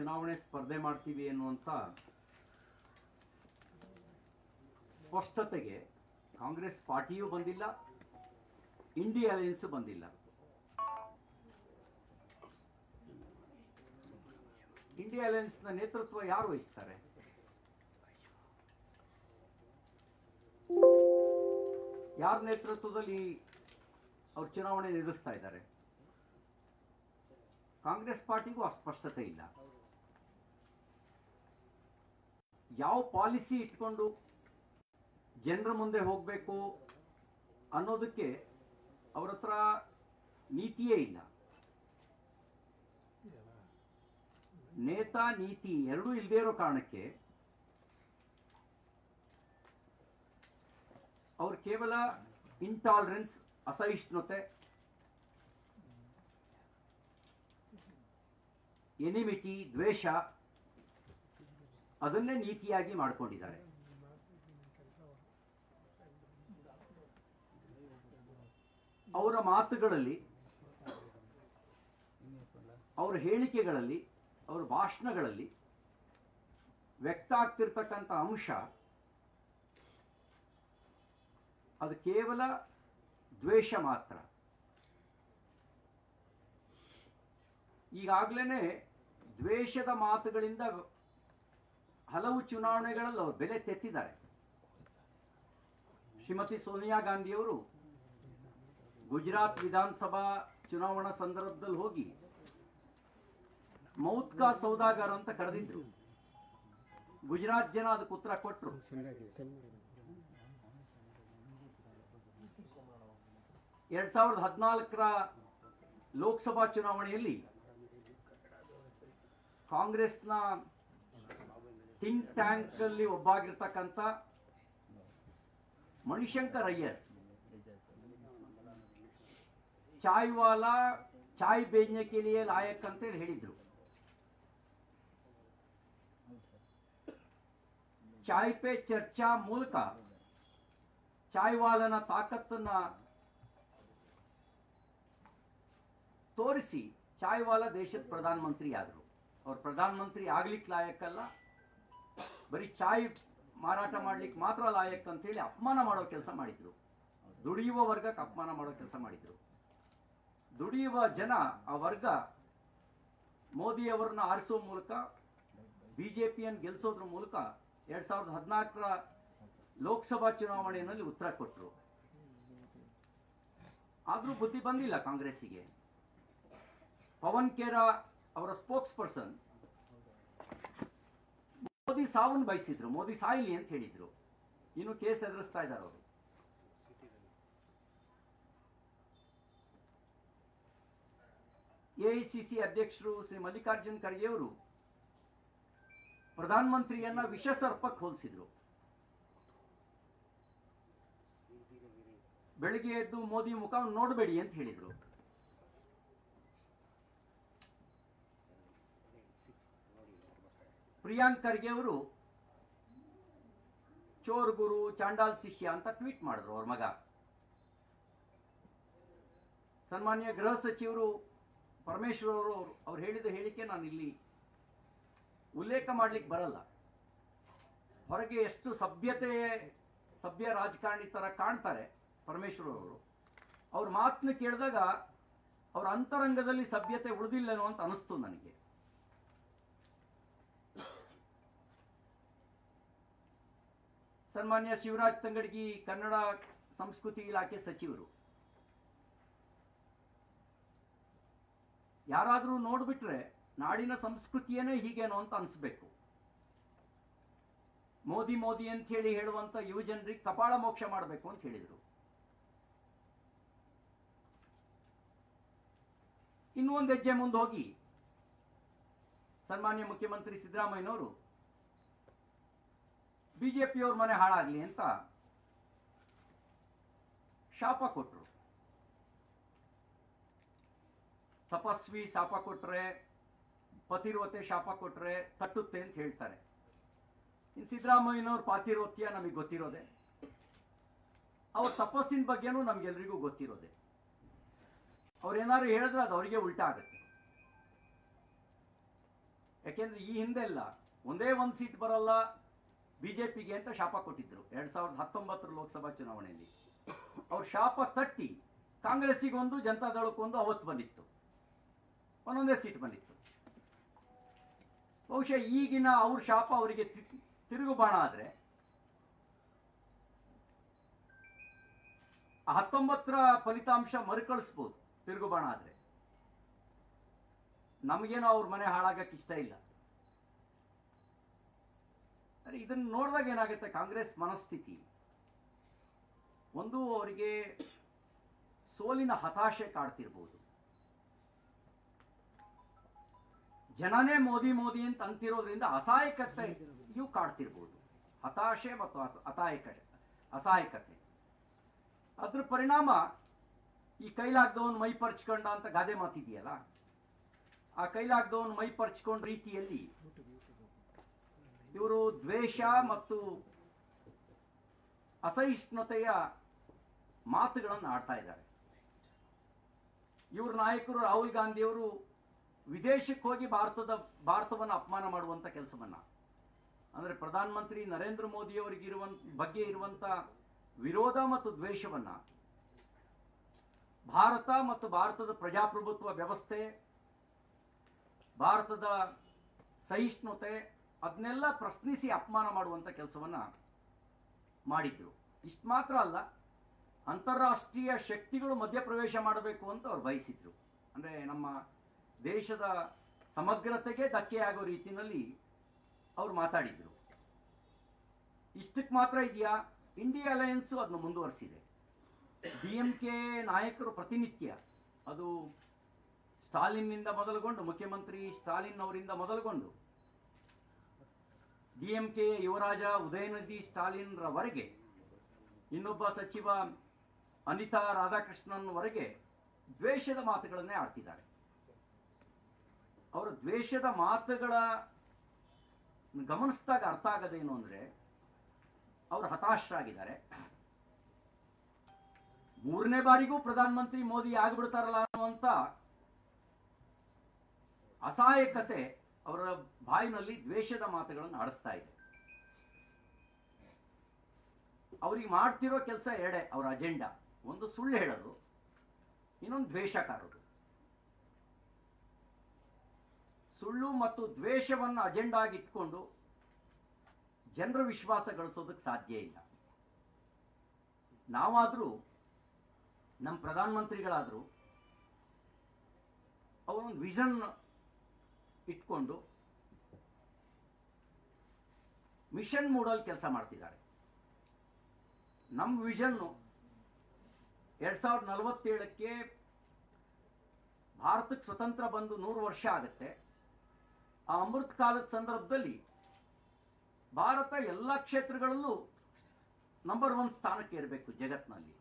ಚುನಾವಣೆ ಸ್ಪರ್ಧೆ ಮಾಡ್ತೀವಿ ಎನ್ನುವಂಥ ಸ್ಪಷ್ಟತೆಗೆ ಕಾಂಗ್ರೆಸ್ ಪಾರ್ಟಿಯೂ ಬಂದಿಲ್ಲ, ಇಂಡಿಯಾ ಅಲಯನ್ಸ್ ಬಂದಿಲ್ಲ. ಇಂಡಿಯಾ ಅಲಯನ್ಸ್ನ ನೇತೃತ್ವ ಯಾರು ವಹಿಸ್ತಾರೆ? ಯಾರ ನೇತೃತ್ವದಲ್ಲಿ ಅವರು ಚುನಾವಣೆ ಎದುರಿಸ್ತಾ ಇದ್ದಾರೆ? ಕಾಂಗ್ರೆಸ್ ಪಾರ್ಟಿಗೂ ಅಸ್ಪಷ್ಟತೆ ಇಲ್ಲ. ಯಾವ ಪಾಲಿಸಿ ಇಟ್ಕೊಂಡು ಜನರ ಮುಂದೆ ಹೋಗಬೇಕು ಅನ್ನೋದಕ್ಕೆ ಅವ್ರ ಹತ್ರ ನೀತಿಯೇ ಇಲ್ಲ. ನೇತಾ, ನೀತಿ ಎರಡೂ ಇಲ್ಲದೆ ಇರೋ ಕಾರಣಕ್ಕೆ ಅವ್ರು ಕೇವಲ ಇಂಟಾಲರೆನ್ಸ್ ಅಸಹಿಷ್ಣುತೆ ಎನಿಮಿಟಿ ದ್ವೇಷ ಅದನ್ನೇ ನೀತಿಯಾಗಿ ಮಾಡಿಕೊಂಡಿದ್ದಾರೆ. ಅವರ ಮಾತುಗಳಲ್ಲಿ, ಅವರ ಹೇಳಿಕೆಗಳಲ್ಲಿ, ಅವರ ಭಾಷಣಗಳಲ್ಲಿ ವ್ಯಕ್ತ ಆಗ್ತಿರ್ತಕ್ಕಂಥ ಅಂಶ ಅದು ಕೇವಲ ದ್ವೇಷ ಮಾತ್ರ. ಈಗಾಗಲೇ ದ್ವೇಷದ ಮಾತುಗಳಿಂದ ಹಲವು ಚುನಾವಣೆಗಳಲ್ಲಿ ಅವರು ಬೆಲೆ ತೆತ್ತಿದ್ದಾರೆ. ಶ್ರೀಮತಿ ಸೋನಿಯಾ ಗಾಂಧಿಯವರು ಗುಜರಾತ್ ವಿಧಾನಸಭಾ ಚುನಾವಣಾ ಸಂದರ್ಭದಲ್ಲಿ ಹೋಗಿ ಮೌತ್ಕಾ ಸೌದಾಗರ್ ಅಂತ ಕರೆದಿದ್ರು. ಗುಜರಾತ್ ಜನ ಅದಕ್ಕೆ ಉತ್ತರ ಕೊಟ್ಟರು ಎರಡ್ ಸಾವಿರದ ಹದಿನಾಲ್ಕರ ಲೋಕಸಭಾ ಚುನಾವಣೆಯಲ್ಲಿ ಕಾಂಗ್ರೆಸ್ನ ಥಿಂಕ್ ಟ್ಯಾಂಕ್ ಅಲ್ಲಿ ಒಬ್ಬಾಗಿರ್ತಕ್ಕಂಥ ಮಣಿಶಂಕರ್ ಅಯ್ಯರ್. ಚಾಯ್ ವಾಲಾ ಚಾಯ್ ಬೇಜ್ನೆ ಲಾಯಕ್ ಅಂತೇಳಿ ಹೇಳಿದ್ರು. ಚಾಯ್ ಪೇ ಚರ್ಚಾ ಮೂಲಕ ಚಾಯ್ ವಾಲನ ತಾಕತ್ತನ್ನ ತೋರಿಸಿ ಚಾಯ್ ವಾಲಾ ದೇಶದ ಪ್ರಧಾನಮಂತ್ರಿ ಆದರು ಅವ್ರು ಪ್ರಧಾನಮಂತ್ರಿ ಆಗ್ಲಿಕ್ಕೆ ಲಾಯಕ್ಕಲ್ಲ ಬರೀ ಚಾಯ್ ಮಾರಾಟ ಮಾಡ್ಲಿಕ್ಕೆ ಮಾತ್ರ ಲಾಯಕ್ ಅಂತ ಹೇಳಿ ಅಪಮಾನ ಮಾಡೋ ಕೆಲಸ ಮಾಡಿದ್ರು. ದುಡಿಯುವ ವರ್ಗಕ್ಕೆ ಅಪಮಾನ ಮಾಡೋ ಕೆಲಸ ಮಾಡಿದ್ರು. ದುಡಿಯುವ ಜನ ಆ ವರ್ಗ ಮೋದಿಯವರನ್ನ ಆರಿಸೋ ಮೂಲಕ, ಬಿಜೆಪಿಯನ್ನು ಗೆಲ್ಲಿಸೋದ್ರ ಮೂಲಕ ಎರಡ್ ಸಾವಿರದ ಹದಿನಾಲ್ಕರ ಲೋಕಸಭಾ ಚುನಾವಣೆಯಲ್ಲಿ ಉತ್ತರ ಕೊಟ್ಟರು ಆದರೂ ಬುದ್ಧಿ ಬಂದಿಲ್ಲ ಕಾಂಗ್ರೆಸ್ಸಿಗೆ. ಪವನ್ ಖೇರಾ ಅವರ ಸ್ಪೋಕ್ಸ್ ಪರ್ಸನ್ ಮೋದಿ ಸಾವನ್ನು ಬಯಸಿದ್ರು, ಮೋದಿ ಸಾಯಿಲಿ ಅಂತ ಹೇಳಿದ್ರು. ಇನ್ನು ಕೇಸ್ ಎದುರಿಸ್ತಾ ಇದ್ದಾರೆ ಅವರು. ಎಐಸಿಸಿ ಅಧ್ಯಕ್ಷರು ಶ್ರೀ ಮಲ್ಲಿಕಾರ್ಜುನ್ ಖರ್ಗೆ ಅವರು ಪ್ರಧಾನಮಂತ್ರಿಯನ್ನ ವಿಷ ಸರ್ಪಕ್ಕೆ ಹೋಲಿಸಿದ್ರು. ಬೆಳಿಗ್ಗೆ ಎದ್ದು ಮೋದಿ ಮುಖ ನೋಡಬೇಡಿ ಅಂತ ಹೇಳಿದ್ರು. ಪ್ರಿಯಾಂಕ್ ಖರ್ಗೆ ಅವರು ಚೋರ್ ಗುರು ಚಾಂಡಾಲ್ ಶಿಷ್ಯ ಅಂತ ಟ್ವೀಟ್ ಮಾಡಿದ್ರು ಅವ್ರ ಮಗ. ಸನ್ಮಾನ್ಯ ಗೃಹ ಸಚಿವರು ಪರಮೇಶ್ವರ್ ಅವರು ಅವ್ರು ಹೇಳಿದ ಹೇಳಿಕೆ ನಾನು ಇಲ್ಲಿ ಉಲ್ಲೇಖ ಮಾಡ್ಲಿಕ್ಕೆ ಬರಲ್ಲ. ಹೊರಗೆ ಎಷ್ಟು ಸಭ್ಯತೆ, ಸಭ್ಯ ರಾಜಕಾರಣಿ ತರ ಕಾಣ್ತಾರೆ ಪರಮೇಶ್ವರ್ ಅವರು. ಅವ್ರ ಮಾತನ್ನ ಕೇಳಿದಾಗ ಅವ್ರ ಅಂತರಂಗದಲ್ಲಿ ಸಭ್ಯತೆ ಉಳಿದಿಲ್ಲನೋ ಅಂತ ಅನಿಸ್ತು ನನಗೆ. ಸನ್ಮಾನ್ಯ ಶಿವರಾಜ್ ತಂಗಡಗಿ, ಕನ್ನಡ ಸಂಸ್ಕೃತಿ ಇಲಾಖೆ ಸಚಿವರು. ಯಾರಾದರೂ ನೋಡ್ಬಿಟ್ರೆ ನಾಡಿನ ಸಂಸ್ಕೃತಿಯೇ ಹೀಗೇನೋ ಅಂತ ಅನಿಸ್ಬೇಕು. ಮೋದಿ ಮೋದಿ ಅಂತ ಹೇಳಿ ಹೇಳುವಂತ ಯುವ ಜನರಿಗೆ ಕಪಾಳ ಮೋಕ್ಷ ಮಾಡಬೇಕು ಅಂತ ಹೇಳಿದರು. ಇನ್ನೊಂದು ಹೆಜ್ಜೆ ಮುಂದೆ ಹೋಗಿ ಸನ್ಮಾನ್ಯ ಮುಖ್ಯಮಂತ್ರಿ ಸಿದ್ದರಾಮಯ್ಯನವರು ಬಿಜೆಪಿಯವ್ರ ಮನೆ ಹಾಳಾಗ್ಲಿ ಅಂತ ಶಾಪ ಕೊಟ್ಟರು ತಪಸ್ವಿ ಶಾಪ ಕೊಟ್ರೆ ಪತಿರ್ವತೆ ಶಾಪ ಕೊಟ್ರೆ ತಟ್ಟುತ್ತೆ ಅಂತ ಹೇಳ್ತಾರೆ. ಇನ್ನು ಸಿದ್ದರಾಮಯ್ಯನವ್ರ ಪಾತಿರೋತ್ಯ ನಮಗೆ ಗೊತ್ತಿರೋದೆ. ಅವ್ರ ತಪಸ್ಸಿನ ಬಗ್ಗೆನೂ ನಮ್ಗೆಲ್ರಿಗೂ ಗೊತ್ತಿರೋದೆ. ಅವ್ರೇನಾದ್ರು ಹೇಳಿದ್ರೆ ಅದು ಅವರಿಗೆ ಉಲ್ಟಾ ಆಗುತ್ತೆ. ಯಾಕೆಂದ್ರೆ ಈ ಹಿಂದೆಲ್ಲ ಒಂದೇ ಒಂದು ಸೀಟ್ ಬರಲ್ಲ ಬಿಜೆಪಿಗೆ ಅಂತ ಶಾಪ ಕೊಟ್ಟಿದ್ದರು ಎರಡ್ ಸಾವಿರದ ಹತ್ತೊಂಬತ್ತರ ಲೋಕಸಭಾ ಚುನಾವಣೆಯಲ್ಲಿ. ಅವ್ರ ಶಾಪ ತಟ್ಟಿ ಕಾಂಗ್ರೆಸ್ಸಿಗೊಂದು ಜನತಾದಳಕ್ಕೊಂದು ಅವತ್ತು ಬಂದಿತ್ತು. ಒಂದೊಂದೇ ಸೀಟ್ ಬಂದಿತ್ತು. ಬಹುಶಃ ಈಗಿನ ಅವ್ರ ಶಾಪ ಅವರಿಗೆ ತಿರುಗು ಬಾಣ ಆದ್ರೆ ಹತ್ತೊಂಬತ್ತರ ಫಲಿತಾಂಶ ಮರುಕಳಿಸ್ಬೋದು ತಿರುಗು ಬಾಣ ಆದ್ರೆ. ನಮಗೇನೋ ಅವ್ರ ಮನೆ ಹಾಳಾಗಕ್ಕೆ ಇಷ್ಟ ಇಲ್ಲ. ಅರೆ, ಇದನ್ನು ನೋಡಿದಾಗ ಏನಾಗುತ್ತೆ? ಕಾಂಗ್ರೆಸ್ ಮನಸ್ಥಿತಿ. ಒಂದು ಅವರಿಗೆ ಸೋಲಿನ ಹತಾಶೆ ಕಾಡ್ತಿರ್ಬೋದು. ಜನನೇ ಮೋದಿ ಮೋದಿ ಅಂತ ಅಂತಿರೋದ್ರಿಂದ ಅಸಹಾಯಕತೆಯೂ ಕಾಡ್ತಿರ್ಬೋದು. ಹತಾಶೆ ಮತ್ತು ಅಸ, ಅಸಹಾಯಕ, ಅಸಹಾಯಕತೆ. ಅದ್ರ ಪರಿಣಾಮ ಈ ಕೈಲಾಗ್ದವನ್ ಮೈ ಪರ್ಚ್ಕೊಂಡ ಅಂತ ಗಾದೆ ಮಾತಿದೆಯಲ್ಲ? ಆ ಕೈಲಾಗ್ದವನ್ ಮೈ ಪರ್ಚ್ಕೊಂಡ ರೀತಿಯಲ್ಲಿ ಇವರು ದ್ವೇಷ ಮತ್ತು ಅಸಹಿಷ್ಣುತೆಯ ಮಾತುಗಳನ್ನು ಆಡ್ತಾ ಇದ್ದಾರೆ. ಇವ್ರ ನಾಯಕರು ರಾಹುಲ್ ಗಾಂಧಿಯವರು ವಿದೇಶಕ್ಕೆ ಹೋಗಿ ಭಾರತದ, ಭಾರತವನ್ನು ಅಪಮಾನ ಮಾಡುವಂಥ ಕೆಲಸವನ್ನ. ಅಂದ್ರೆ ಪ್ರಧಾನಮಂತ್ರಿ ನರೇಂದ್ರ ಮೋದಿ ಅವರಿಗೆ ಇರುವಂತ ಬಗ್ಗೆ ಇರುವಂತ ವಿರೋಧ ಮತ್ತು ದ್ವೇಷವನ್ನ ಭಾರತ ಮತ್ತು ಭಾರತದ ಪ್ರಜಾಪ್ರಭುತ್ವ ವ್ಯವಸ್ಥೆ, ಭಾರತದ ಸಹಿಷ್ಣುತೆ ಅದನ್ನೆಲ್ಲ ಪ್ರಶ್ನಿಸಿ ಅಪಮಾನ ಮಾಡುವಂಥ ಕೆಲಸವನ್ನ ಮಾಡಿದ್ರು. ಇಷ್ಟು ಮಾತ್ರ ಅಲ್ಲ, ಅಂತಾರಾಷ್ಟ್ರೀಯ ಶಕ್ತಿಗಳು ಮಧ್ಯಪ್ರವೇಶ ಮಾಡಬೇಕು ಅಂತ ಅವ್ರು ಬಯಸಿದ್ರು. ಅಂದ್ರೆ ನಮ್ಮ ದೇಶದ ಸಮಗ್ರತೆಗೆ ಧಕ್ಕೆ ಆಗೋ ರೀತಿಯಲ್ಲಿ ಅವ್ರು ಮಾತಾಡಿದ್ರು. ಇಷ್ಟಕ್ಕೆ ಮಾತ್ರ ಇದೆಯಾ? ಇಂಡಿಯಾ ಅಲಯನ್ಸು ಅದನ್ನು ಮುಂದುವರಿಸಿದೆ. ಡಿ ಎಂ ಕೆ ನಾಯಕರು ಪ್ರತಿನಿತ್ಯ ಅದು ಸ್ಟಾಲಿನ್ನಿಂದ ಮೊದಲುಗೊಂಡು, ಮುಖ್ಯಮಂತ್ರಿ ಸ್ಟಾಲಿನ್ ಅವರಿಂದ ಮೊದಲುಗೊಂಡು ಡಿ ಎಂ ಕೆ ಯುವರಾಜ ಉದಯನಿಧಿ ಸ್ಟಾಲಿನ್ ರವರೆಗೆ ಇನ್ನೊಬ್ಬ ಸಚಿವ ಅನಿತಾ ರಾಧಾಕೃಷ್ಣನ್ ವರೆಗೆ ದ್ವೇಷದ ಮಾತುಗಳನ್ನೇ ಆಡ್ತಿದ್ದಾರೆ. ಅವರ ದ್ವೇಷದ ಮಾತುಗಳ ಗಮನಿಸಿದಾಗ ಅರ್ಥ ಆಗೋದೇನು ಅಂದ್ರೆ, ಅವರು ಹತಾಶರಾಗಿದ್ದಾರೆ. ಮೂರನೇ ಬಾರಿಗೂ ಪ್ರಧಾನಮಂತ್ರಿ ಮೋದಿ ಆಗಿಬಿಡ್ತಾರಲ್ಲ ಅನ್ನುವಂಥ ಅಸಹಾಯಕತೆ ಅವರ ಬಾಯಿನಲ್ಲಿ ದ್ವೇಷದ ಮಾತುಗಳನ್ನು ಆಡಿಸ್ತಾ ಇದೆ. ಅವ್ರಿಗೆ ಮಾಡ್ತಿರೋ ಕೆಲಸ ಎರಡೇ, ಅವರ ಅಜೆಂಡಾ. ಒಂದು ಸುಳ್ಳು ಹೇಳೋದು, ಇನ್ನೊಂದು ದ್ವೇಷಕಾರರು. ಸುಳ್ಳು ಮತ್ತು ದ್ವೇಷವನ್ನು ಅಜೆಂಡಾಗಿ ಇಟ್ಕೊಂಡು ಜನರ ವಿಶ್ವಾಸ ಗಳಿಸೋದಕ್ಕೆ ಸಾಧ್ಯ ಇಲ್ಲ. ನಾವಾದರೂ, ನಮ್ಮ ಪ್ರಧಾನಮಂತ್ರಿಗಳಾದರೂ, ಅವರೊಂದು ವಿಷನ್ ಇಟ್ಕೊಂಡು ಮಿಷನ್ ಮೂಡಲ್ಲಿ ಕೆಲಸ ಮಾಡ್ತಿದ್ದಾರೆ. ನಮ್ಮ ವಿಷನ್ನು ಎರಡು ಸಾವಿರದ ನಲವತ್ತೇಳಕ್ಕೆ ಭಾರತಕ್ಕೆ ಸ್ವತಂತ್ರ ಬಂದು ನೂರು ವರ್ಷ ಆಗುತ್ತೆ. ಆ ಅಮೃತ ಕಾಲದ ಸಂದರ್ಭದಲ್ಲಿ ಭಾರತ ಎಲ್ಲ ಕ್ಷೇತ್ರಗಳಲ್ಲೂ ನಂಬರ್ ಒನ್ ಸ್ಥಾನಕ್ಕೆ ಇರಬೇಕು ಜಗತ್ನಲ್ಲಿ.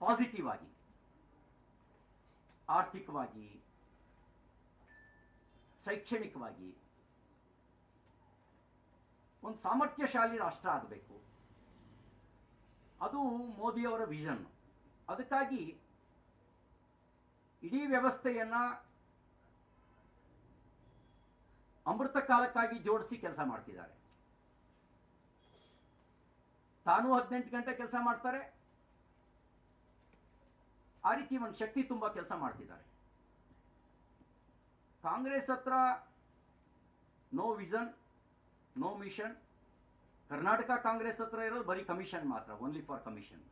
ಪಾಸಿಟಿವ್ ಆಗಿ, ಆರ್ಥಿಕವಾಗಿ ಶೈಕ್ಷಣಿಕವಾಗಿ ಒಂದು ಸಾಮರ್ಥ್ಯಶಾಲಿ ರಾಷ್ಟ್ರ ಆಗಬೇಕು. ಅದು ಮೋದಿಯವರ ವಿಷನ್ ಅದಕ್ಕಾಗಿ ಇಡೀ ವ್ಯವಸ್ಥೆಯನ್ನು ಅಮೃತ ಕಾಲಕ್ಕಾಗಿ ಜೋಡಿಸಿ ಕೆಲಸ ಮಾಡ್ತಿದ್ದಾರೆ. ತಾನು ಹದಿನೆಂಟು ಗಂಟೆ ಕೆಲಸ ಮಾಡ್ತಾರೆ. ಆ ರೀತಿ ಒಂದು ಶಕ್ತಿ ತುಂಬ ಕೆಲಸ ಮಾಡ್ತಿದ್ದಾರೆ. ಕಾಂಗ್ರೆಸ್ ಹತ್ರ no vision no mission Karnataka Congress ಹತ್ರ ಇರೋದು ಬರೀ ಕಮಿಷನ್ ಮಾತ್ರ ಓನ್ಲಿ ಫಾರ್ ಕಮಿಷನ್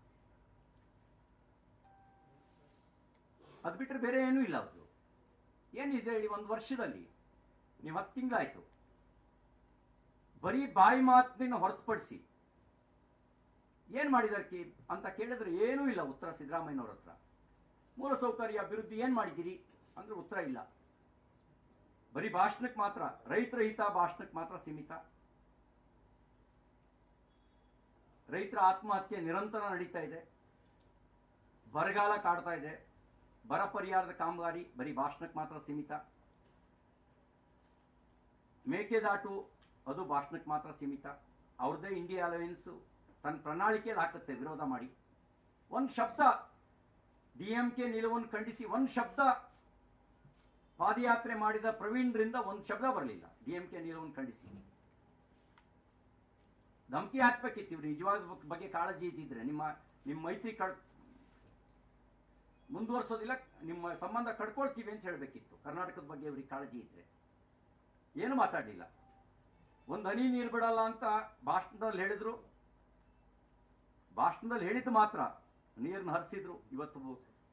ಅದು ಬಿಟ್ಟರೆ ಬೇರೆ ಏನೂ ಇಲ್ಲ ಅವ್ರದ್ದು ಏನಿದೆ ಹೇಳಿ ಒಂದು ವರ್ಷದಲ್ಲಿ, ನೀವು ಹತ್ತು ತಿಂಗಳಾಯಿತು. ಬರೀ ಬಾಯಿ ಮಾತಿನ ಹೊರತುಪಡಿಸಿ. ಏನು ಮಾಡಿದಾರೆ ಅಂತ ಕೇಳಿದ್ರೆ ಏನೂ ಇಲ್ಲ ಉತ್ತರ ಸಿದ್ದರಾಮಯ್ಯನವ್ರ ಹತ್ರ. ಮೂಲಸೌಕರ್ಯ ಅಭಿವೃದ್ಧಿ ಏನು ಮಾಡಿದ್ದೀರಿ? ಅಂದರೆ ಉತ್ತರ ಇಲ್ಲ. ಬರೀ ಭಾಷಣಕ್ಕೆ ಮಾತ್ರ, ರೈತರ ಹಿತ ಭಾಷಣಕ್ಕೆ ಮಾತ್ರ ಸೀಮಿತ. ರೈತರ ಆತ್ಮಹತ್ಯೆ ನಿರಂತರ ನಡೀತಾ ಇದೆ. ಬರಗಾಲ ಕಾಡ್ತಾ ಇದೆ. ಬರ ಪರಿಹಾರದ ಕಾಮಗಾರಿ ಬರೀ ಭಾಷಣಕ್ಕೆ ಮಾತ್ರ ಸೀಮಿತ. ಮೇಕೆದಾಟು ಅದು ಭಾಷಣಕ್ಕೆ ಮಾತ್ರ ಸೀಮಿತ. ಅವ್ರದ್ದೇ ಇಂಡಿಯಾ ಅಲಯನ್ಸು ತನ್ನ ಪ್ರಣಾಳಿಕೆಯಲ್ಲಿ ಹಾಕುತ್ತೆ, ವಿರೋಧ ಮಾಡಿ. ಒಂದು ಶಬ್ದ ಡಿ ಎಂ ಕೆ ನಿಲುವನ್ನು ಖಂಡಿಸಿ, ಒಂದು ಶಬ್ದ ಪಾದಯಾತ್ರೆ ಮಾಡಿದ ಪ್ರವೀಣ್ರಿಂದ ಒಂದು ಶಬ್ದ ಬರಲಿಲ್ಲ. ಡಿ ಎಂ ಕೆ ನಿಲುವನ್ನು ಖಂಡಿಸಿ. ಧಮಕಿ ಹಾಕ್ಬೇಕಿತ್ತು ಇವ್ರು. ನಿಜವಾದ ಬಗ್ಗೆ ಕಾಳಜಿ ಇದ್ದಿದ್ರೆ ನಿಮ್ಮ ನಿಮ್ಮ ಮೈತ್ರಿ ಕಳ್ ಮುಂದುವರ್ಸೋದಿಲ್ಲ, ನಿಮ್ಮ ಸಂಬಂಧ ಕಡ್ಕೊಳ್ತೀವಿ ಅಂತ ಹೇಳಬೇಕಿತ್ತು. ಕರ್ನಾಟಕದ ಬಗ್ಗೆ ಇವ್ರಿಗೆ ಕಾಳಜಿ ಇದ್ರೆ. ಏನು ಮಾತಾಡಲಿಲ್ಲ. ಒಂದು ಹನಿ ನೀರು ಬಿಡಲ್ಲ ಅಂತ ಭಾಷಣದಲ್ಲಿ ಹೇಳಿದ್ರು. ಭಾಷಣದಲ್ಲಿ ಹೇಳಿದ್ದು ಮಾತ್ರ. ನೀರನ್ನು ಹರಿಸಿದ್ರು. ಇವತ್ತು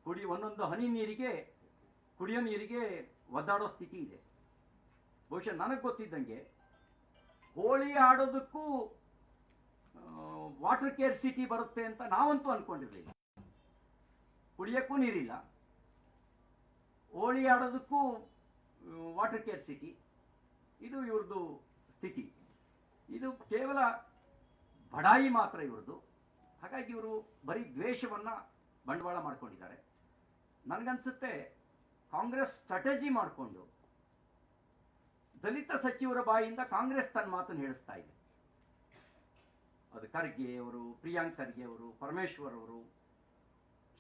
ಕುಡಿ, ಒಂದೊಂದು ಹನಿ ನೀರಿಗೆ, ಕುಡಿಯೋ ನೀರಿಗೆ ಒದ್ದಾಡೋ ಸ್ಥಿತಿ ಇದೆ. ಬಹುಶಃ ನನಗೆ ಗೊತ್ತಿದ್ದಂಗೆ ಹೋಳಿ ಆಡೋದಕ್ಕೂ ವಾಟರ್ ಕೇರ್ ಸಿಟಿ ಬರುತ್ತೆ ಅಂತ ನಾವಂತೂ ಅನ್ಕೊಂಡಿರ್ಲಿಲ್ಲ. ಕುಡಿಯೋಕ್ಕೂ ನೀರಿಲ್ಲ. ಹೋಳಿ ಆಡೋದಕ್ಕೂ ವಾಟರ್ ಕೇರ್ ಸಿಟಿ ಇದು ಇವ್ರದ್ದು ಸ್ಥಿತಿ. ಇದು ಕೇವಲ ಬಡಾಯಿ ಮಾತ್ರ ಇವ್ರದ್ದು ಹಾಗಾಗಿ ಇವರು ಬರೀ ದ್ವೇಷವನ್ನ ಬಂಡವಾಳ ಮಾಡ್ಕೊಂಡಿದ್ದಾರೆ. ನನಗನ್ಸುತ್ತೆ ಕಾಂಗ್ರೆಸ್ ಸ್ಟ್ರಾಟಜಿ ಮಾಡಿಕೊಂಡು ದಲಿತ ಸಚಿವರ ಬಾಯಿಂದ ಕಾಂಗ್ರೆಸ್ ತನ್ನ ಮಾತನ್ನು ಹೇಳಿಸ್ತಾ ಇದೆ. ಅದು ಖರ್ಗೆ ಅವರು, ಪ್ರಿಯಾಂಕ್ ಖರ್ಗೆ ಅವರು, ಪರಮೇಶ್ವರ್ ಅವರು,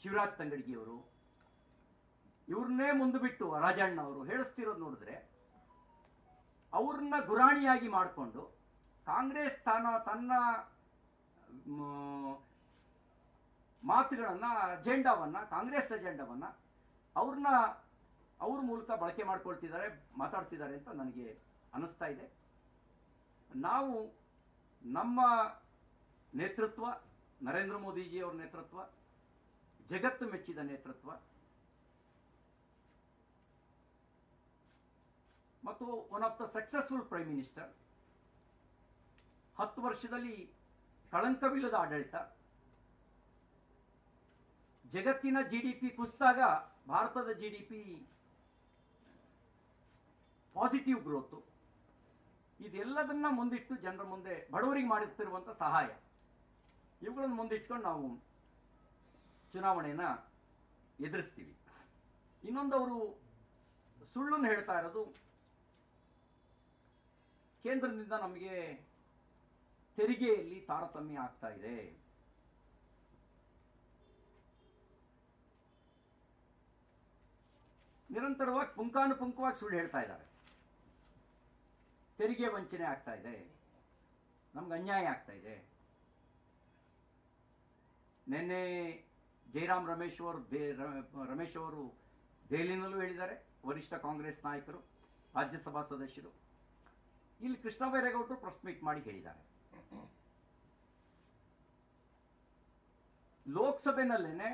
ಶಿವರಾಜ್ ತಂಗಡಿಗೆ ಅವರು, ಇವ್ರನ್ನೇ ಮುಂದೆ ಬಿಟ್ಟು ರಾಜಣ್ಣ ಅವರು ಹೇಳಿಸ್ತಿರೋದು ನೋಡಿದ್ರೆ ಅವ್ರನ್ನ ಗುರಾಣಿಯಾಗಿ ಮಾಡಿಕೊಂಡು ಕಾಂಗ್ರೆಸ್ ತಾನ ತನ್ನ ಮಾತುಗಳನ್ನು ಮಾತುಗಳನ್ನ, ಅಜೆಂಡಾವನ್ನ, ಕಾಂಗ್ರೆಸ್ ಅಜೆಂಡಾವನ್ನ ಅವ್ರನ್ನ ಅವ್ರ ಮೂಲಕ ಬಳಕೆ ಮಾಡ್ಕೊಳ್ತಿದ್ದಾರೆ, ಮಾತಾಡ್ತಿದ್ದಾರೆ ಅಂತ ನನಗೆ ಅನಿಸ್ತಾ ಇದೆ. ನಾವು ನಮ್ಮ ನೇತೃತ್ವ, ನರೇಂದ್ರ ಮೋದಿಜಿಯವರ ನೇತೃತ್ವ, ಜಗತ್ತು ಮೆಚ್ಚಿದ ನೇತೃತ್ವ, ಮತ್ತು one of the successful prime minister ಹತ್ತು ವರ್ಷದಲ್ಲಿ ಕಳಂಕವಿಲ್ಲದ ಆಡಳಿತ, ಜಗತ್ತಿನ ಜಿ ಡಿ ಪಿ ಕುಸಿದಾಗ ಭಾರತದ G D P positive growth ಇದೆಲ್ಲದನ್ನ ಮುಂದಿಟ್ಟು ಜನರ ಮುಂದೆ ಬಡವರಿಗೆ ಮಾಡುತ್ತಿರುವಂಥ ಸಹಾಯ. ಇವುಗಳನ್ನು ಮುಂದಿಟ್ಕೊಂಡು ನಾವು ಚುನಾವಣೆಯನ್ನ ಎದುರಿಸ್ತೀವಿ. ಅವರು ಸುಳ್ಳನ್ನು ಹೇಳ್ತಾ ಇರೋದು, ಕೇಂದ್ರದಿಂದ ನಮಗೆ ತೆರಿಗೆಯಲ್ಲಿ ತಾರತಮ್ಯ ಆಗ್ತಾ ಇದೆ. ನಿರಂತರವಾಗಿ ಪುಂಖಾನುಪುಂಖವಾಗಿ ಸುಳ್ಳು ಹೇಳ್ತಾ ಇದ್ದಾರೆ. ತೆರಿಗೆ ವಂಚನೆ ಆಗ್ತಾ ಇದೆ. ನಮ್ಗೆ ಅನ್ಯಾಯ ಆಗ್ತಾ ಇದೆ. ನಿನ್ನೆ ಜಯರಾಮ್ ರಮೇಶ್ ಅವರು ರಮೇಶ್ ಅವರು ದೆಹಲಿನಲ್ಲೂ ಹೇಳಿದ್ದಾರೆ, ವರಿಷ್ಠ ಕಾಂಗ್ರೆಸ್ ನಾಯಕರು, ರಾಜ್ಯಸಭಾ ಸದಸ್ಯರು. ಇಲ್ಲಿ ಕೃಷ್ಣ ಬೈರೇಗೌಡರು ಪ್ರೆಸ್ ಮೀಟ್ ಮಾಡಿ ಹೇಳಿದ್ದಾರೆ. ಲೋಕಸಭೆನಲ್ಲೇನೆ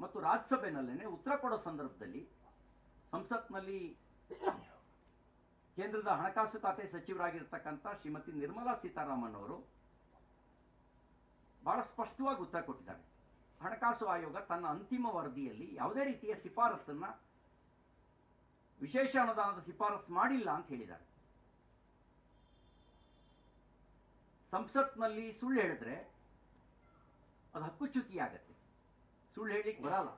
ಮತ್ತು ರಾಜ್ಯಸಭೆನಲ್ಲೇನೆ ಉತ್ತರ ಕೊಡೋ ಸಂದರ್ಭದಲ್ಲಿ ಸಂಸತ್ನಲ್ಲಿ ಕೇಂದ್ರದ ಹಣಕಾಸು ಖಾತೆ ಸಚಿವರಾಗಿರ್ತಕ್ಕಂಥ ಶ್ರೀಮತಿ ನಿರ್ಮಲಾ ಸೀತಾರಾಮನ್ ಅವರು ಬಹಳ ಸ್ಪಷ್ಟವಾಗಿ ಉತ್ತರ ಕೊಟ್ಟಿದ್ದಾರೆ. ಹಣಕಾಸು ಆಯೋಗ ತನ್ನ ಅಂತಿಮ ವರದಿಯಲ್ಲಿ ಯಾವುದೇ ರೀತಿಯ ಶಿಫಾರಸನ್ನ, ವಿಶೇಷ ಅನುದಾನದ ಶಿಫಾರಸು ಮಾಡಿಲ್ಲ ಅಂತ ಹೇಳಿದ್ದಾರೆ. ಸಂಸತ್ನಲ್ಲಿ ಸುಳ್ಳು ಹೇಳಿದ್ರೆ ಅದು ಹಕ್ಕುಚ್ಯುತಿ ಆಗತ್ತೆ. ಸುಳ್ಳು ಹೇಳಲಿಕ್ಕೆ ಬರಲ್ಲ.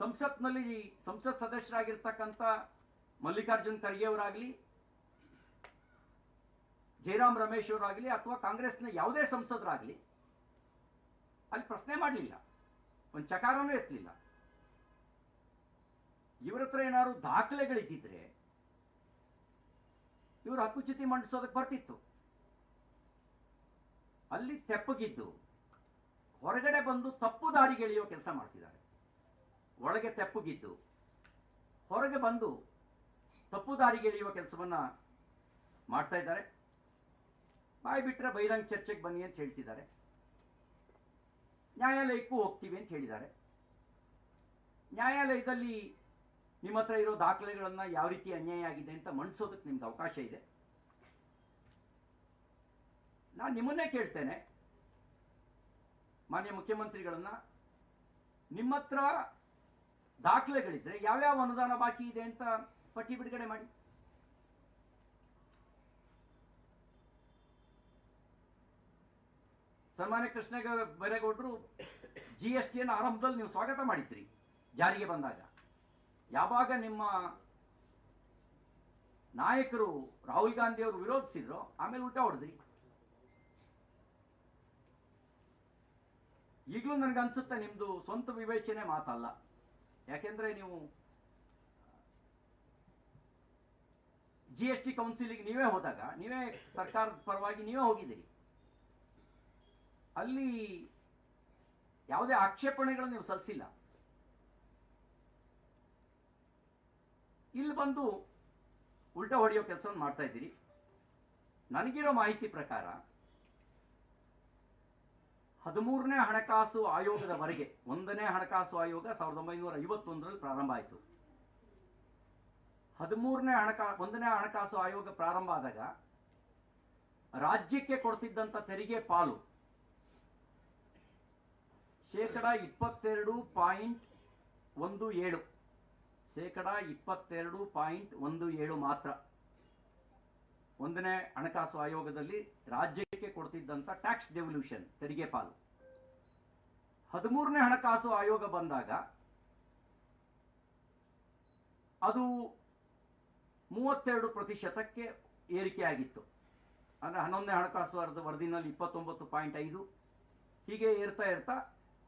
ಸಂಸತ್ನಲ್ಲಿ ಸಂಸತ್ ಸದಸ್ಯರಾಗಿರ್ತಕ್ಕಂಥ ಮಲ್ಲಿಕಾರ್ಜುನ್ ಖರ್ಗೆ ಅವರಾಗಲಿ ಜಯರಾಮ್ ರಮೇಶ್ ಅವರಾಗಲಿ ಅಥವಾ ಕಾಂಗ್ರೆಸ್ನ ಯಾವುದೇ ಸಂಸದರಾಗಲಿ, ಅಲ್ಲಿ ಪ್ರಶ್ನೆ ಮಾಡಲಿಲ್ಲ. ಒಂದು ಚಕಾರನೂ ಎತ್ತಲಿಲ್ಲ. ಇವ್ರ ಹತ್ರ ಏನಾದ್ರು ದಾಖಲೆಗಳಿದ್ದಿದ್ರೆ ಇವರು ಹಕ್ಕುಚ್ಯುತಿ ಮಂಡಿಸೋದಕ್ಕೆ ಬರ್ತಿತ್ತು. ಅಲ್ಲಿ ತೆಪ್ಪಗಿದ್ದು, ಹೊರಗಡೆ ಬಂದು ತಪ್ಪು ದಾರಿಗೆಳೆಯುವ ಕೆಲಸ ಮಾಡ್ತಿದ್ದಾರೆ. ಒಳಗೆ ತೆಪ್ಪುಗಿದ್ದು ಹೊರಗೆ ಬಂದು ತಪ್ಪು ದಾರಿಗೆ ಎಳೆಯುವ ಕೆಲಸವನ್ನ ಮಾಡ್ತಾ ಇದ್ದಾರೆ. ಬಾಯಿ ಬಿಟ್ಟರೆ ಬಹಿರಂಗ ಚರ್ಚೆಗೆ ಬನ್ನಿ ಅಂತ ಹೇಳ್ತಿದ್ದಾರೆ. ನ್ಯಾಯಾಲಯಕ್ಕೂ ಹೋಗ್ತೀವಿ ಅಂತ ಹೇಳಿದ್ದಾರೆ. ನ್ಯಾಯಾಲಯದಲ್ಲಿ ನಿಮ್ಮ ಹತ್ರ ಇರೋ ದಾಖಲೆಗಳನ್ನ ಯಾವ ರೀತಿ ಅನ್ಯಾಯ ಆಗಿದೆ ಅಂತ ಮಂಡಿಸೋದಕ್ಕೆ ನಿಮ್ಗೆ ಅವಕಾಶ ಇದೆ. ನಾನು ನಿಮ್ಮನ್ನೇ ಕೇಳ್ತೇನೆ. ಮಾನ್ಯ ಮುಖ್ಯಮಂತ್ರಿಗಳನ್ನ ನಿಮ್ಮ ಹತ್ರ ದಾಖಲೆಗಳಿದ್ರೆ ಯಾವ್ಯಾವ ಅನುದಾನ ಬಾಕಿ ಇದೆ ಅಂತ ಪಟ್ಟಿ ಬಿಡುಗಡೆ ಮಾಡಿ. ಸನ್ಮಾನ್ಯ ಕೃಷ್ಣ ಬೈರೇಗೌಡರು ಜಿ ಎಸ್ ಟಿಯನ್ನು ಆರಂಭದಲ್ಲಿ ನೀವು ಸ್ವಾಗತ ಮಾಡಿದ್ರಿ ಜಾರಿಗೆ ಬಂದಾಗ. ಯಾವಾಗ ನಿಮ್ಮ ನಾಯಕರು ರಾಹುಲ್ ಗಾಂಧಿ ಅವರು ವಿರೋಧಿಸಿದ್ರು ಆಮೇಲೆ ಉಲ್ಟಾ ಹೊಡೆದ್ರಿ. ಈಗಲೂ ನನಗನ್ಸುತ್ತೆ ನಿಮ್ದು ಸ್ವಂತ ವಿವೇಚನೆ ಮಾತಲ್ಲ. ಯಾಕೆಂದ್ರೆ ನೀವು ಜಿ ಎಸ್ ಟಿ ಕೌನ್ಸಿಲಿಗೆ ನೀವೇ ಹೋದಾಗ, ನೀವೇ ಸರ್ಕಾರದ ಪರವಾಗಿ ನೀವೇ ಹೋಗಿದ್ದೀರಿ. ಅಲ್ಲಿ ಯಾವುದೇ ಆಕ್ಷೇಪಣೆಗಳನ್ನು ನೀವು ಸಲ್ಲಿಸಿಲ್ಲ. ಇಲ್ಲಿ ಬಂದು ಉಲ್ಟಾ ಹೊಡೆಯೋ ಕೆಲಸವನ್ನು ಮಾಡ್ತಾ ಇದ್ದೀರಿ. ನನಗಿರೋ ಮಾಹಿತಿ ಪ್ರಕಾರ ಹದಿಮೂರನೇ ಹಣಕಾಸು ಆಯೋಗದವರೆಗೆ ಒಂದನೇ ಹಣಕಾಸು ಆಯೋಗ ಸಾವಿರದ ಒಂಬೈನೂರ ಐವತ್ತೊಂದರಲ್ಲಿ ಪ್ರಾರಂಭ ಆಯಿತು. ಹದಿಮೂರನೇ ಹಣಕಾ, ಒಂದನೇ ಹಣಕಾಸು ಆಯೋಗ ಪ್ರಾರಂಭ ಆದಾಗ ರಾಜ್ಯಕ್ಕೆ ಕೊಡ್ತಿದ್ದಂಥ ತೆರಿಗೆ ಪಾಲು ಶೇಕಡ ಇಪ್ಪತ್ತೆರಡು ಪಾಯಿಂಟ್ ಒಂದು ಏಳು. ಶೇಕಡ ಇಪ್ಪತ್ತೆರಡು ಪಾಯಿಂಟ್ ಒಂದು ಏಳು ಮಾತ್ರ. ಒಂದನೇ ಹಣಕಾಸು ಆಯೋಗದಲ್ಲಿ ರಾಜ್ಯಕ್ಕೆ ಕೊಡ್ತಿದ್ದಂಥ ಟ್ಯಾಕ್ಸ್ ಡೆವಲ್ಯೂಷನ್ ತೆರಿಗೆ ಪಾಲು. ಹದಿಮೂರನೇ ಹಣಕಾಸು ಆಯೋಗ ಬಂದಾಗ ಅದು ಮೂವತ್ತೆರಡು ಪ್ರತಿಶತಕ್ಕೆ ಏರಿಕೆಯಾಗಿತ್ತು. ಅಂದರೆ ಹನ್ನೊಂದನೇ ಹಣಕಾಸು ವರದ, ವರದಿನಲ್ಲಿ ಇಪ್ಪತ್ತೊಂಬತ್ತು ಪಾಯಿಂಟ್ ಐದು, ಹೀಗೆ ಏರ್ತಾ ಇರ್ತಾ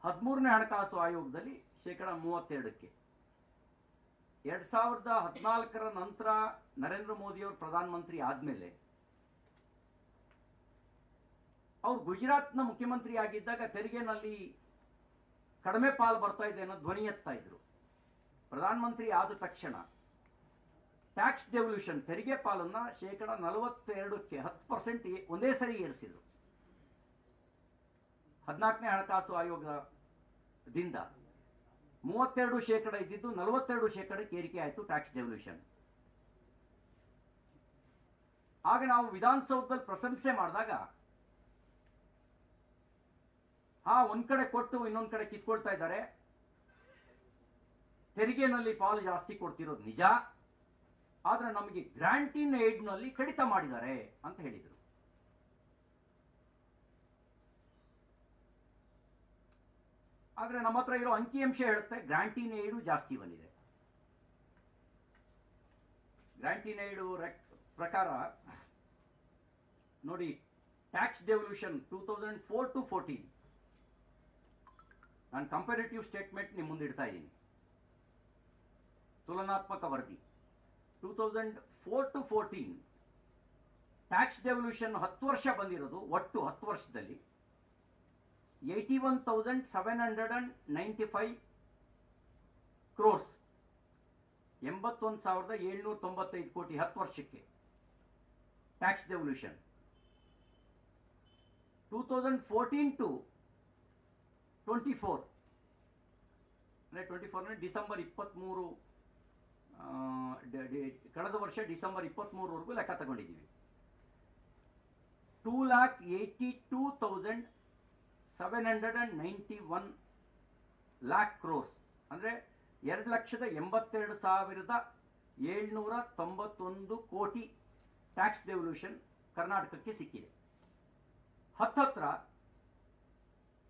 ಹದಿಮೂರನೇ ಹಣಕಾಸು ಆಯೋಗದಲ್ಲಿ ಶೇಕಡ ಮೂವತ್ತೆರಡಕ್ಕೆ ಎರಡ್ ಸಾವಿರದ ಹದಿನಾಲ್ಕರ ನಂತರ ನರೇಂದ್ರ ಮೋದಿಯವರು ಪ್ರಧಾನಮಂತ್ರಿ ಆದ್ಮೇಲೆ ಅವ್ರು ಗುಜರಾತ್ನ ಮುಖ್ಯಮಂತ್ರಿ ಆಗಿದ್ದಾಗ ತೆರಿಗೆನಲ್ಲಿ ಕಡಿಮೆ ಪಾಲು ಬರ್ತಾ ಇದೆ ಅನ್ನೋ ಧ್ವನಿ ಎತ್ತಾ ಇದ್ರು. ಪ್ರಧಾನಮಂತ್ರಿ ಆದ ತಕ್ಷಣ ಟ್ಯಾಕ್ಸ್ ಡೆವಲ್ಯೂಷನ್, ತೆರಿಗೆ ಪಾಲನ್ನ ಶೇಕಡ ನಲವತ್ತೆರಡಕ್ಕೆ ಹತ್ತು ಪರ್ಸೆಂಟ್ ಒಂದೇ ಸರಿ ಏರಿಸಿದ್ರು. ಹದಿನಾಲ್ಕನೇ ಹಣಕಾಸು ಆಯೋಗದಿಂದ. ಮೂವತ್ತೆರಡು ಶೇಕಡ ಇದ್ದಿದ್ದು ನಲವತ್ತೆರಡು ಶೇಕಡಕ್ಕೆ ಏರಿಕೆ ಆಯಿತು ಟ್ಯಾಕ್ಸ್ ಡೆವಲ್ಯೂಷನ್ ಆಗ ನಾವು ವಿಧಾನಸೌಧದಲ್ಲಿ ಪ್ರಶಂಸೆ ಮಾಡಿದಾಗ, ಆ ಒಂದ್ ಕಡೆ ಕೊಟ್ಟು ಇನ್ನೊಂದ್ ಕಡೆ ಕಿತ್ಕೊಳ್ತಾ ಇದ್ದಾರೆ. ತೆರಿಗೆನಲ್ಲಿ ಪಾಲು ಜಾಸ್ತಿ ಕೊಡ್ತಿರೋದು ನಿಜ, ಆದ್ರೆ ನಮಗೆ ಗ್ರಾಂಟಿನ್ ಏಡ್ನಲ್ಲಿ ಕಡಿತ ಮಾಡಿದ್ದಾರೆ ಅಂತ ಹೇಳಿದರು. ಆದ್ರೆ ನಮ್ಮ ಹತ್ರ ಇರೋ ಅಂಕಿಅಂಶ ಹೇಳುತ್ತೆ ಗ್ರಾಂಟಿನ್ ಏಡು ಜಾಸ್ತಿ ಬಂದಿದೆ. ಗ್ರಾಂಟಿನ್ ಏಡು ಪ್ರಕಾರ, ನೋಡಿ tax devolution two thousand four to fourteen ನಾನು ಕಂಪೇರಿಟಿವ್ ಸ್ಟೇಟ್ಮೆಂಟ್ ನಿಮ್ಮ ಮುಂದೆ ಇಡ್ತಾ ಇದ್ದೀನಿ. ತುಲನಾತ್ಮಕ ವರದಿ. Two thousand four to fourteen tax devolution ಹತ್ತು ವರ್ಷ ಬಂದಿರೋದು, ಒಟ್ಟು ಹತ್ತು ವರ್ಷದಲ್ಲಿ. Eighty one thousand seven hundred and ninety five crores. ಎಂಬತ್ತೊಂದು ಸಾವಿರದ ಏಳ್ನೂರ ತೊಂಬತ್ತೈದು ಕೋಟಿ, ಹತ್ತು ವರ್ಷಕ್ಕೆ. Tax devolution two thousand fourteen to twenty four ಅಂದರೆ ಟ್ವೆಂಟಿ ಫೋರ್ ಅಂದರೆ ಡಿಸೆಂಬರ್ ಇಪ್ಪತ್ತ್ಮೂರು ಕಳೆದ ವರ್ಷ ಡಿಸೆಂಬರ್ ಇಪ್ಪತ್ತ್ಮೂರವರೆಗೂ ಲೆಕ್ಕ ತಗೊಂಡಿದ್ದೀವಿ. Two lakh eighty two thousand seven hundred and ninety one lakh crores ಅಂದರೆ ಎರಡು ಲಕ್ಷದ ಎಂಬತ್ತೆರಡು ಸಾವಿರದ ಏಳ್ನೂರ ತೊಂಬತ್ತೊಂದು ಕೋಟಿ ಟ್ಯಾಕ್ಸ್ ಡೆವಲ್ಯೂಷನ್ ಕರ್ನಾಟಕಕ್ಕೆ ಸಿಕ್ಕಿದೆ. ಹತ್ತತ್ರ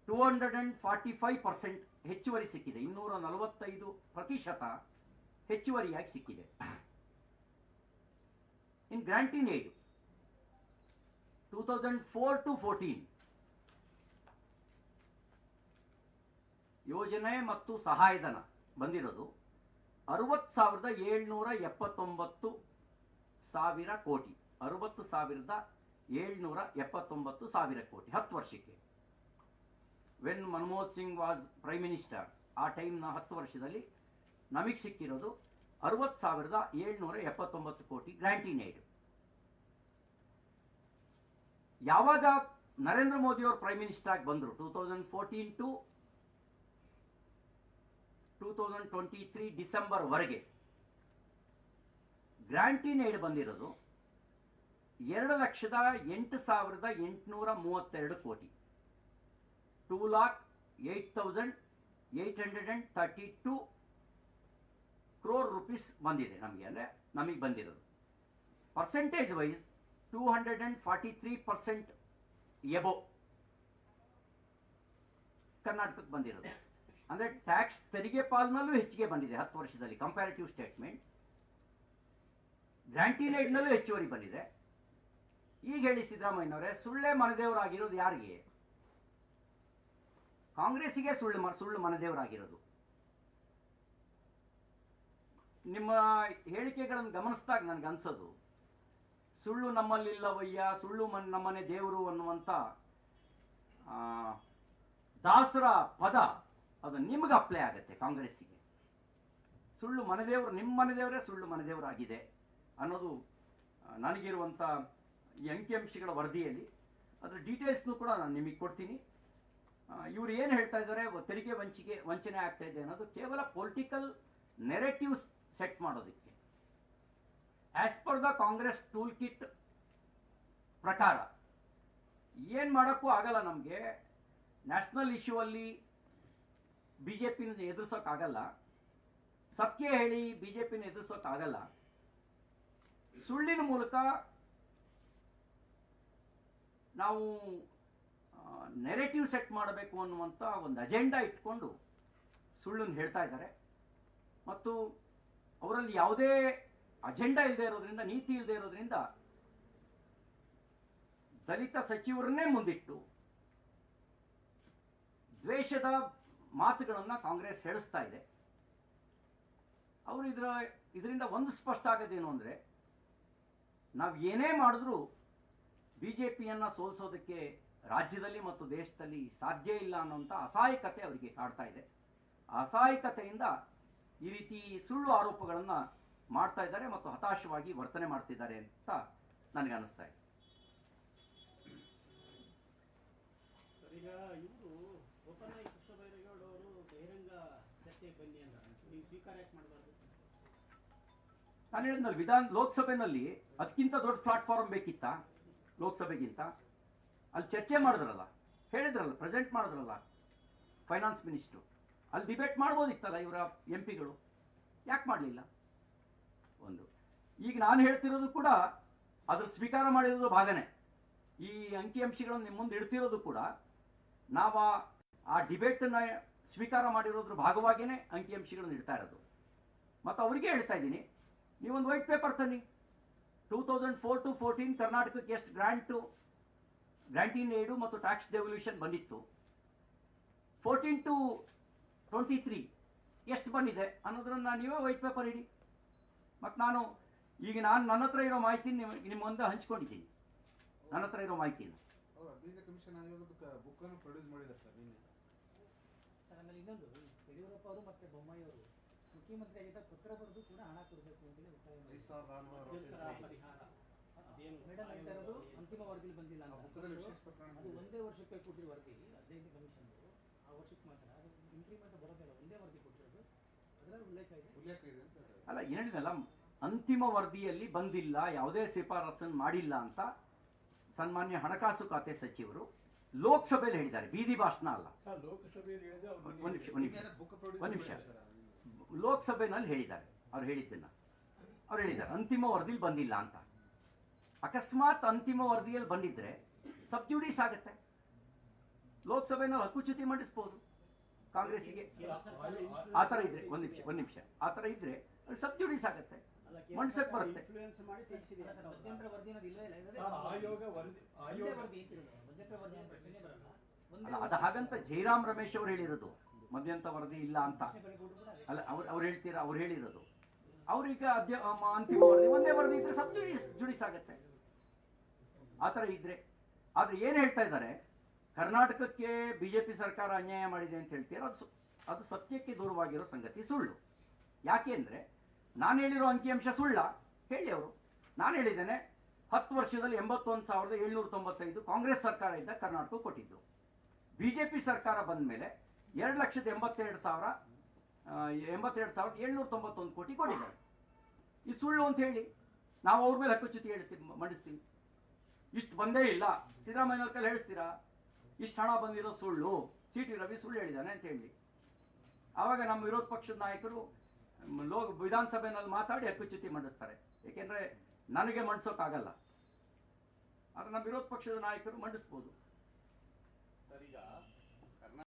two hundred and forty five percent ಹೆಚ್ಚುವರಿ ಸಿಕ್ಕಿದೆ. ಇನ್ನೂರ ನಲವತ್ತೈದು ಪ್ರತಿಶತ ಹೆಚ್ಚುವರಿಯಾಗಿ ಸಿಕ್ಕಿದೆ. In grant in aid two thousand four to fourteen ಯೋಜನೆ ಮತ್ತು ಸಹಾಯಧನ ಬಂದಿರೋದು ಅರವತ್ತು ಸಾವಿರದ ಏಳ್ನೂರ ಎಪ್ಪತ್ತೊಂಬತ್ತು ಸಾವಿರ ಕೋಟಿ. ಅರವತ್ತು ಸಾವಿರದ ಏಳ್ನೂರ ಎಪ್ಪತ್ತೊಂಬತ್ತು ಸಾವಿರ ಕೋಟಿ ಹತ್ತು ವರ್ಷಕ್ಕೆ. When Manmohan Singh was prime minister ಆ ಟೈಮ್ನ ಹತ್ತು ವರ್ಷದಲ್ಲಿ ನಮಗೆ ಸಿಕ್ಕಿರೋದು ಅರವತ್ತು ಸಾವಿರದ ಏಳ್ನೂರ ಎಪ್ಪತ್ತೊಂಬತ್ತು ಕೋಟಿ ಗ್ರ್ಯಾಂಟಿನ್ ಏಡ್. ಯಾವಾಗ ನರೇಂದ್ರ ಮೋದಿ ಅವರು ಪ್ರೈಮ್ ಮಿನಿಸ್ಟರ್ ಆಗಿ ಬಂದರು? Two thousand fourteen to two thousand twenty three ಡಿಸೆಂಬರ್ವರೆಗೆ grant in ನೀಡಿ ಬಂದಿರೋದು ಎರಡು ಲಕ್ಷದ ಎಂಟು ಸಾವಿರದ ಎಂಟುನೂರ ಮೂವತ್ತೆರಡು ಕೋಟಿ. Two lakh eight thousand eight hundred and thirty two crore rupees ಬಂದಿದೆ ನಮಗೆ ಅಂದರೆ ನಮಗೆ ಬಂದಿರೋದು. Percentage wise two hundred and forty three percent above ಕರ್ನಾಟಕಕ್ಕೆ ಬಂದಿರೋದು. ಅಂದರೆ ಟ್ಯಾಕ್ಸ್ ತೆರಿಗೆ ಪಾಲ್ನಲ್ಲೂ ಹೆಚ್ಚಿಗೆ ಬಂದಿದೆ, ಹತ್ತು ವರ್ಷದಲ್ಲಿ. ಕಂಪ್ಯಾರಿಟಿವ್ ಸ್ಟೇಟ್ಮೆಂಟ್ ಗ್ರಾಂಟಿನೇಡ್ನಲ್ಲೂ ಹೆಚ್ಚುವರಿ ಬಂದಿದೆ. ಈಗ ಹೇಳಿ ಸಿದ್ದರಾಮಯ್ಯನವರೇ, ಸುಳ್ಳೆ ಮನದೇವರಾಗಿರೋದು ಯಾರಿಗೆ? ಕಾಂಗ್ರೆಸ್ಸಿಗೆ ಸುಳ್ಳು ಸುಳ್ಳು ಮನದೇವರಾಗಿರೋದು. ನಿಮ್ಮ ಹೇಳಿಕೆಗಳನ್ನು ಗಮನಿಸಿದಾಗ ನನಗೆ ಅನ್ಸೋದು, ಸುಳ್ಳು ನಮ್ಮಲ್ಲಿಲ್ಲವಯ್ಯ, ಸುಳ್ಳು ಮನ್ ನಮ್ಮನೆ ದೇವರು ಅನ್ನುವಂಥ ದಾಸರ ಪದ ಅದು ನಿಮ್ಗೆ ಅಪ್ಲೈ ಆಗುತ್ತೆ ಕಾಂಗ್ರೆಸ್ಸಿಗೆ. ಸುಳ್ಳು ಮನೆದೇವರು ನಿಮ್ಮ ಮನೆದೇವರೇ ಸುಳ್ಳು ಮನೆದೇವರಾಗಿದೆ ಅನ್ನೋದು ನನಗಿರುವಂಥ ಈ ಅಂಕಿಅಂಶಗಳ ವರದಿಯಲ್ಲಿ. ಅದರ ಡೀಟೇಲ್ಸ್ನು ಕೂಡ ನಾನು ನಿಮಗೆ ಕೊಡ್ತೀನಿ. ಇವರು ಏನು ಹೇಳ್ತಾ ಇದ್ದಾರೆ ತೆರಿಗೆ ವಂಚಿಕೆ ವಂಚನೆ ಆಗ್ತಾ ಇದೆ ಅನ್ನೋದು ಕೇವಲ ಪೊಲಿಟಿಕಲ್ ನೆರೆಟಿವ್ಸ್ ಸೆಟ್ ಮಾಡೋದಕ್ಕೆ. As per the Congress tool kit ಪ್ರಕಾರ. ಏನು ಮಾಡೋಕ್ಕೂ ಆಗಲ್ಲ ನಮಗೆ. ನ್ಯಾಷನಲ್ ಇಶ್ಯೂ ಅಲ್ಲಿ ಬಿ ಜೆ ಪಿನ ಎದುರಿಸೋಕ್ಕಾಗಲ್ಲ. ಸತ್ಯ ಹೇಳಿ ಬಿ ಜೆ ಪಿನ ಎದುರಿಸೋಕ್ಕಾಗಲ್ಲ. ಸುಳ್ಳಿನ ಮೂಲಕ ನಾವು ನೆರೆಟಿವ್ ಸೆಟ್ ಮಾಡಬೇಕು ಅನ್ನುವಂಥ ಒಂದು ಅಜೆಂಡಾ ಇಟ್ಕೊಂಡು ಸುಳ್ಳನ್ನು ಹೇಳ್ತಾ ಇದ್ದಾರೆ. ಮತ್ತು ಅವರಲ್ಲಿ ಯಾವುದೇ ಅಜೆಂಡಾ ಇಲ್ಲದೆ ಇರೋದ್ರಿಂದ, ನೀತಿ ಇಲ್ಲದೆ ಇರೋದ್ರಿಂದ ದಲಿತ ಸಚಿವರನ್ನೇ ಮುಂದಿಟ್ಟು ದ್ವೇಷದ ಮಾತುಗಳನ್ನು ಕಾಂಗ್ರೆಸ್ ಹೇಳಿಸ್ತಾ ಇದೆ. ಅವರು ಇದರ, ಇದರಿಂದ ಒಂದು ಸ್ಪಷ್ಟ ಆಗೋದೇನು ಅಂದರೆ, ನಾವು ಏನೇ ಮಾಡಿದ್ರೂ ಬಿ ಜೆ ಪಿಯನ್ನು ಸೋಲಿಸೋದಕ್ಕೆ ರಾಜ್ಯದಲ್ಲಿ ಮತ್ತು ದೇಶದಲ್ಲಿ ಸಾಧ್ಯ ಇಲ್ಲ ಅನ್ನೋಂಥ ಅಸಹಾಯಕತೆ ಅವರಿಗೆ ಕಾಡ್ತಾ ಇದೆ. ಅಸಹಾಯಕತೆಯಿಂದ ಈ ರೀತಿ ಸುಳ್ಳು ಆರೋಪಗಳನ್ನು ಮಾಡ್ತಾ ಇದ್ದಾರೆ ಮತ್ತು ಹತಾಶವಾಗಿ ವರ್ತನೆ ಮಾಡ್ತಿದ್ದಾರೆ ಅಂತ ನನಗೆ ಅನಿಸ್ತಾ ಇದೆ. ಈಗ ಇವರು ಓಪನ್ ಆಗಿ ಕೃಷ್ಣ ಬೈರೇಗೌಡ ಅವರು ಬಹಿರಂಗ ಚರ್ಚೆಗೆ ಬನ್ನಿ ಅಂತ ನೀವು ಸ್ವೀಕಾರ ಯಾಕೆ ಮಾಡಬಾರ್ದು ನಾನು ಹೇಳಿದ್ನಲ್ಲ, ವಿಧಾನ, ಲೋಕಸಭೆನಲ್ಲಿ ಅದಕ್ಕಿಂತ ದೊಡ್ಡ ಪ್ಲಾಟ್ಫಾರ್ಮ್ ಬೇಕಿತ್ತಾ? ಲೋಕಸಭೆಗಿಂತ? ಅಲ್ಲಿ ಚರ್ಚೆ ಮಾಡಿದ್ರಲ್ಲ, ಹೇಳಿದ್ರಲ್ಲ ಪ್ರೆಸೆಂಟ್ ಮಾಡಿದ್ರಲ್ಲ ಫೈನಾನ್ಸ್ ಮಿನಿಸ್ಟ್ರು ಅಲ್ಲಿ ಡಿಬೇಟ್ ಮಾಡ್ಬೋದಿತ್ತಲ್ಲ ಇವರ ಎಂ ಪಿಗಳು ಯಾಕೆ ಮಾಡಲಿಲ್ಲ? ಒಂದು. ಈಗ ನಾನು ಹೇಳ್ತಿರೋದು ಕೂಡ ಅದ್ರ ಸ್ವೀಕಾರ ಮಾಡಿರೋದು ಭಾಗನೇ. ಈ ಅಂಕಿಅಂಶಗಳನ್ನು ನಿಮ್ಮ ಮುಂದೆ ಇಡ್ತಿರೋದು ಕೂಡ ನಾವು ಆ- ಡಿಬೇಟನ್ನು ಸ್ವೀಕಾರ ಮಾಡಿರೋದ್ರ ಭಾಗವಾಗಿಯೇ ಅಂಕಿಅಂಶಗಳನ್ನು ಇಡ್ತಾ ಇರೋದು. ಮತ್ತು ಅವರಿಗೆ ಹೇಳ್ತಾ ಇದ್ದೀನಿ, ನೀವೊಂದು ವೈಟ್ ಪೇಪರ್ ತನ್ನಿ. Two thousand four to fourteen ಕರ್ನಾಟಕಕ್ಕೆ ಎಷ್ಟು ಗ್ರ್ಯಾಂಟು, ಗ್ರ್ಯಾಂಟಿನ್ ಏಡು ಮತ್ತು ಟ್ಯಾಕ್ಸ್ ಡೆವಲ್ಯೂಷನ್ ಬಂದಿತ್ತು. ಫೋರ್ಟೀನ್ ಟು ಟ್ವೆಂಟಿ ತ್ರೀ ಎಷ್ಟು ಬಂದಿದೆ ಅನ್ನೋದನ್ನ ನೀವೇ ವೈಟ್ ಪೇಪರ್ ಇಡಿ. ಮತ್ತು ನಾನು, ಈಗ ನಾನು ನನ್ನ ಹತ್ರ ಇರೋ ಮಾಹಿತಿ ನಿಮಗೆ ನಿಮ್ಮ ಮುಂದೆ ಹಂಚ್ಕೊಂಡಿದ್ದೀನಿ. ನನ್ನ ಹತ್ರ ಇರೋ ಮಾಹಿತಿನ ಅವ್ರು ಹದಿನೈದು ಕಮಿಷನ್ ಆಯೋಗದ ಬುಕ್ ಅನ್ನು ಪ್ರೊಡ್ಯೂಸ್ ಮಾಡಿದ್ದಾರೆ ಸರ್ ನಿನ್ನೆ ಸರ್ ಆಮೇಲೆ ಇನ್ನೊಂದು ಯಡಿಯೂರಪ್ಪ ಅವರು ಮತ್ತೆ ಬೊಮ್ಮಾಯಿ ಅವರು. ಮುಖ್ಯಮಂತ್ರಿ ಆಗಿದ್ದ ಪತ್ರ ಬರೆದು ಕೂಡ ಹಣ ಕೊಡಬೇಕು ಅಂತೇಳಿ ಒತ್ತಾಯ ಪರಿಹಾರ. ಮೇಡಮ್ ಹೇಳ್ತಾ ಇರೋದು ಅಂತಿಮ ವರದಿಲಿ ಬಂದಿಲ್ಲ ಅದು ಒಂದೇ ವರ್ಷಕ್ಕೆ ಕೊಟ್ಟಿರೋ ವರದಿ ಹದಿನೈದು ಕಮಿಷನ್ ಆ ವರ್ಷಕ್ಕೆ ಮಾತ್ರ ಅದು ಇಂಪ್ಲಿಮೆಂಟ್ ಬರೋದಿಲ್ಲ ಒಂದೇ ವರದಿ ಕೊಟ್ಟಿರೋದು. ಅದರಲ್ಲಿ ಉಲ್ಲೇಖ ಇದೆ. ಉಲ್ಲೇಖ ಇದೆ ಅಂತ ಅಲ್ಲ ಹೇಳಿದಲ್ಲ ಅಂತಿಮ ವರದಿಯಲ್ಲಿ ಬಂದಿಲ್ಲ ಯಾವುದೇ ಶಿಫಾರಸನ್ನು ಮಾಡಿಲ್ಲ ಅಂತ ಸನ್ಮಾನ್ಯ ಹಣಕಾಸು ಖಾತೆ ಸಚಿವರು ಲೋಕಸಭೆಯಲ್ಲಿ ಹೇಳಿದ್ದಾರೆ ಬೀದಿ ಭಾಷಣ ಅಲ್ಲ. ಸರ್ ಲೋಕಸಭೆಯಲ್ಲಿ ಹೇಳಿದ್ರೆ ಅವ್ರು ಒಂದು ನಿಮಿಷ ಒಂದು ಒಂದ್. ಲೋಕಸಭೆನಲ್ಲಿ ಹೇಳಿದ್ದಾರೆ ಅವ್ರು ಹೇಳಿದ್ದನ್ನ. ಅವ್ರು ಹೇಳಿದ್ದಾರೆ ಅಂತಿಮ ವರದಿಲಿ ಬಂದಿಲ್ಲ ಅಂತ. ಅಕಸ್ಮಾತ್ ಅಂತಿಮ ವರದಿಯಲ್ಲಿ ಬಂದಿದ್ರೆ ಸಬ್ಜುಡೀಸ್ ಆಗುತ್ತೆ. ಲೋಕಸಭೆನಲ್ಲಿ ಹಕ್ಕುಚ್ಯುತಿ ಮಂಡಿಸ್ಬೋದು ಕಾಂಗ್ರೆಸ್ಗೆ ಆ ಥರ ಇದ್ರೆ ಒಂದು ನಿಮಿಷ ಒಂದು ನಿಮಿಷ. ಆ ಥರ ಇದ್ರೆ ಸಬ್ಜುಡೀಸ್ ಆಗುತ್ತೆ. ಮಂಡ್ಸಕ್ ಬರುತ್ತೆ. ಅದು ಹಾಗಂತ ಜೈರಾಮ್ ರಮೇಶ್ ಅವ್ರು ಹೇಳಿರೋದು. ಮಧ್ಯಂತ ವರದಿ ಇಲ್ಲ ಅಂತ. ಅಲ್ಲ, ಅವ್ರು ಅವ್ರು ಹೇಳ್ತೀರಾ? ಅವ್ರು ಹೇಳಿರೋದು. ಅವ್ರೀಗ ಅಧ್ಯ ಅಂತಿಮ ವರದಿ. ಒಂದೇ ವರದಿ ಇದ್ರೆ ಸಬ್ ಜುಡಿಸ್ ಆಗುತ್ತೆ. ಆ ಥರ ಇದ್ರೆ. ಆದ್ರೆ ಏನು ಹೇಳ್ತಾ ಇದ್ದಾರೆ ಕರ್ನಾಟಕಕ್ಕೆ ಬಿಜೆಪಿ ಸರ್ಕಾರ ಅನ್ಯಾಯ ಮಾಡಿದೆ ಅಂತ ಹೇಳ್ತೀರ? ಅದು ಅದು ಸತ್ಯಕ್ಕೆ ದೂರವಾಗಿರೋ ಸಂಗತಿ, ಸುಳ್ಳು. ಯಾಕೆ ಅಂದರೆ, ನಾನು ಹೇಳಿರೋ ಅಂಕಿಅಂಶ ಸುಳ್ಳ. ಹೇಳಿ ಅವರು. ನಾನು ಹೇಳಿದ್ದೇನೆ ಹತ್ತು ವರ್ಷದಲ್ಲಿ ಎಂಬತ್ತೊಂದು ಸಾವಿರದ ಏಳ್ನೂರ ತೊಂಬತ್ತೈದು ಕಾಂಗ್ರೆಸ್ ಸರ್ಕಾರ ಇದ್ದ ಕರ್ನಾಟಕ ಕೊಟ್ಟಿದ್ದು. ಬಿ ಜೆ ಪಿ ಸರ್ಕಾರ ಬಂದ ಮೇಲೆ ಎರಡು ಲಕ್ಷದ ಎಂಬತ್ತೆರಡು ಸಾವಿರ ಎಂಬತ್ತೆರಡು ಸಾವಿರದ ಏಳ್ನೂರ ತೊಂಬತ್ತೊಂದು ಕೋಟಿ ಕೊಟ್ಟಿದ್ದಾರೆ. ಇದು ಸುಳ್ಳು ಅಂತ ಹೇಳಿ ನಾವು ಅವ್ರ ಮೇಲೆ ಹಕ್ಕುಚ್ಯುತಿ ಹೇಳ್ತೀವಿ ಮಂಡಿಸ್ತೀವಿ. ಇಷ್ಟು ಬಂದೇ ಇಲ್ಲ. ಸಿದ್ದರಾಮಯ್ಯನವ್ರ ಕೈಲಿ ಹೇಳಿಸ್ತೀರಾ? ಇಷ್ಟು ಹಣ ಬಂದಿರೋ ಸುಳ್ಳು. ಸಿ ಟಿ ರವಿ ಸುಳ್ಳು ಹೇಳಿದ್ದಾನೆ ಅಂತ ಹೇಳಿ. ಆವಾಗ ನಮ್ಮ ವಿರೋಧ ಪಕ್ಷದ ನಾಯಕರು ಲೋಕ ವಿಧಾನಸಭೆಯಲ್ಲಿ ಮಾತಾಡಿ ಹಕ್ಕುಚ್ಯುತಿ ಮಂಡಿಸ್ತಾರೆ. ಏಕೆಂದರೆ ನನಗೆ ಮಂಡಿಸೋಕ್ಕಾಗಲ್ಲ. ಆದರೆ ನಮ್ಮ ವಿರೋಧ ಪಕ್ಷದ ನಾಯಕರು ಮಂಡಿಸ್ಬೋದು. ಸರ್ ಈಗ